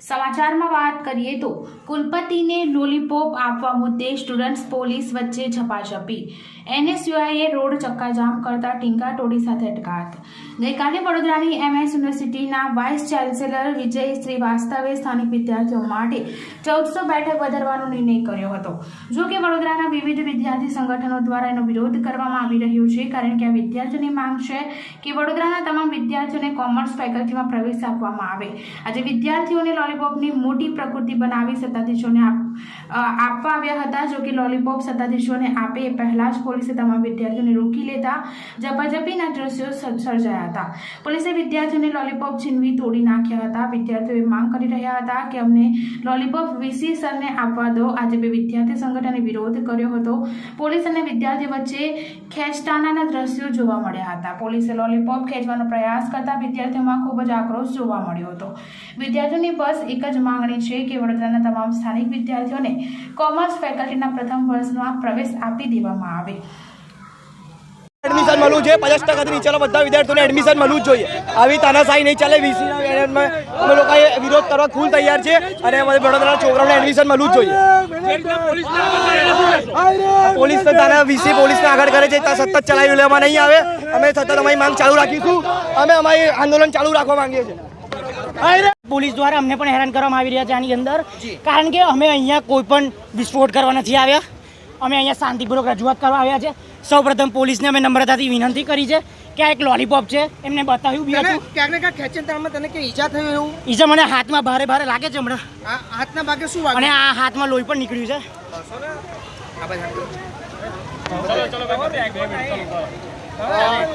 સમાચારમાં વાત કરીએ તો કુલપતિને લોલીપોપ આપવા મુદ્દે સ્ટુડન્ટ્સ પોલીસ વચ્ચે ઝપાઝપી. એનએસયુઆઈએ રોડ ચક્કાજામ કરતા ટીંગા ટોળી સાથે અટકાયત. ગઈકાલે વડોદરાની એમએસ યુનિવર્સિટીના વાઇસ ચાન્સેલર વિજય શ્રીવાસ્તવે સ્થાનિક વિદ્યાર્થીઓ માટે ચૌદસો બેઠક વધારવાનો નિર્ણય કર્યો હતો. જો કે વડોદરાના વિવિધ વિદ્યાર્થી સંગઠનો દ્વારા એનો વિરોધ કરવામાં આવી રહ્યો છે, કારણ કે આ વિદ્યાર્થીઓની માંગ છે કે વડોદરાના તમામ વિદ્યાર્થીઓને કોમર્સ ફેકલ્ટીમાં પ્રવેશ આપવામાં આવે. આજે વિદ્યાર્થીઓને લોલીપોપની મોટી પ્રકૃતિ બનાવી સત્તાધીશોને આપ- આપવા આવ્યા હતા. જો કે લોલીપોપ સત્તાધીશોને આપે એ પહેલા જ પોલીસે તમામ વિદ્યાર્થીઓને રોકી લેતા ઝપાઝપીના દ્રશ્યો સર્જ- સર્જાયા હતા. પોલીસે વિદ્યાર્થીઓને લોલીપોપ છીનવી તોડી નાખ્યા હતા. વિદ્યાર્થીઓએ માંગ કરી રહ્યા હતા કે અમને લોલીપોપ વીસી સરને આપવા દો. આજે બે વિદ્યાર્થી સંગઠને વિરોધ કર્યો હતો. પોલીસ અને વિદ્યાર્થી વચ્ચે ખેંચતાનાના દ્રશ્યો જોવા મળ્યા હતા. પોલીસે લોલીપોપ ખેંચવાનો પ્રયાસ કરતા વિદ્યાર્થીઓમાં ખૂબ જ આક્રોશ જોવા મળ્યો હતો. વિદ્યાર્થીઓની બસ એક જ માંગણી છે કે વડોદરાના તમામ સ્થાનિક વિદ્યાર્થીઓને કોમર્સ ફેકલ્ટીના પ્રથમ વર્ષમાં પ્રવેશ આપી દેવામાં આવે. એડમિશન મળવું જોઈએ. પચાસ ટકાથી નીચેના બધા વિદ્યાર્થીઓને એડમિશન મળવું જ જોઈએ. આવી તાનાશાહી નહીં ચાલે. વીસીના અમે લોકોએ વિરોધ કરવા ફૂલ તૈયાર છે અને અમારે વડોદરાના છોકરાઓને એડમિશન મળવું જ જોઈએ. પોલીસ તાના વીસી પોલીસને આગળ કરે છે. ત્યાં સતત ચલાવી લેવામાં નહીં આવે. અમે સતત અમારી માંગ ચાલુ રાખીશું. અમે અમારી આંદોલન ચાલુ રાખવા માંગીએ છીએ. પોલીસ દ્વારા અમને પણ હેરાન કરવામાં આવી રહ્યા છે આની અંદર. કારણ કે અમે અહીંયા કોઈ પણ વિસ્ફોટ કરવા નથી આવ્યા. અમે અહીંયા શાંતિપૂર્વક રજૂઆત કરવા આવ્યા છે. સૌપ્રથમ પોલીસને અમે નમ્રતાથી વિનંતી કરી છે કે આ એક લોલીપોપ છે. એમને બતાવ્યું બી હતું. ક્યાંક ને ક્યાંક ખેંચીને તને કે ઈજા થઈ એવું? ઈજા મને હાથમાં ભારે ભારે લાગે છે હમણાં. આ હાથના ભાગે શું અને આ હાથમાં લોહી પણ નીકળ્યું છે.